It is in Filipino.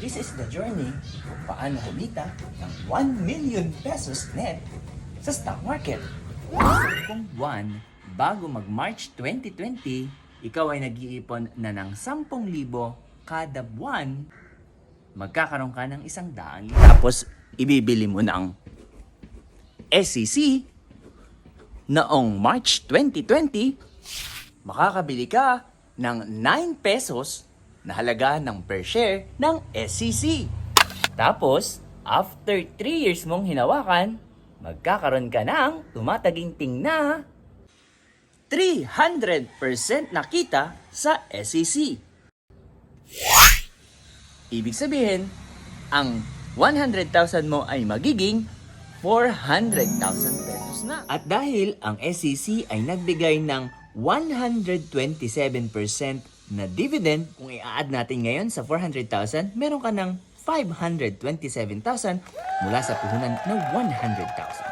This is the journey kung paano kumita ng 1 million pesos net sa stock market. Kung buwan, bago mag-March 2020, ikaw ay nag-iipon na ng 10,000 kada buwan, magkakaroon ka ng isang daang Tapos, ibibili mo ng SEC noong March 2020, makakabili ka ng 9 pesos na halaga ng per share ng SEC. Tapos, after 3 years mong hinawakan, magkakaroon ka ng tumataginting na 300% na kita sa SEC. Ibig sabihin, ang 100,000 mo ay magiging 400,000 pesos na. At dahil ang SEC ay nagbigay ng 127% na dividend, kung i-add natin ngayon sa 400,000, meron ka ng 527,000 mula sa puhunan ng 100,000.